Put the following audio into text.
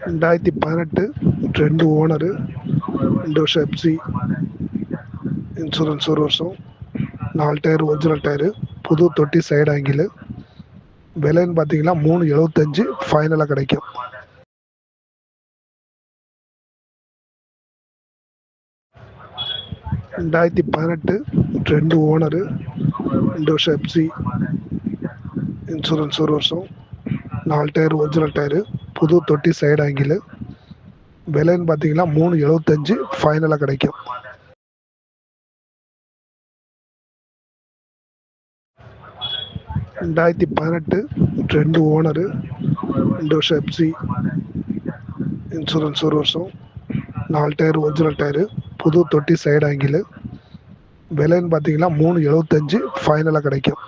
ரெண்டாயிரத்தி பதினெட்டு ரெண்டு ஓனரு ரெண்டு வருஷம் எப்சி இன்சூரன்ஸ் ஒரு வருஷம் நாலு டயர் ஒரிஜினல் டயரு புது தொட்டி சைடு ஆங்கிள் விலைன்னு பார்த்தீங்கன்னா மூணு எழுபத்தஞ்சு ஃபைனலாக கிடைக்கும். ரெண்டாயிரத்தி பதினெட்டு ரெண்டு ஓனரு ரெண்டு வருஷம் எப்சி இன்சூரன்ஸ் ஒரு வருஷம் நாலு டயர் ஒரிஜினல் டயரு புது தொட்டி சைடு ஆங்கிள் விலைன்னு பார்த்தீங்கன்னா மூணு எழுபத்தஞ்சு ஃபைனலாக கிடைக்கும். ரெண்டாயிரத்தி பதினெட்டு ரெண்டு ஓனரு ரெண்டு வருஷம் எப்சி இன்சூரன்ஸ் ஒரு வருஷம். நாலு டயர் ஒரிஜினல் டயரு புது தொட்டி சைடு ஆங்கிள் விலைன்னு பார்த்தீங்கன்னா மூணு எழுபத்தஞ்சு ஃபைனலாக கிடைக்கும்.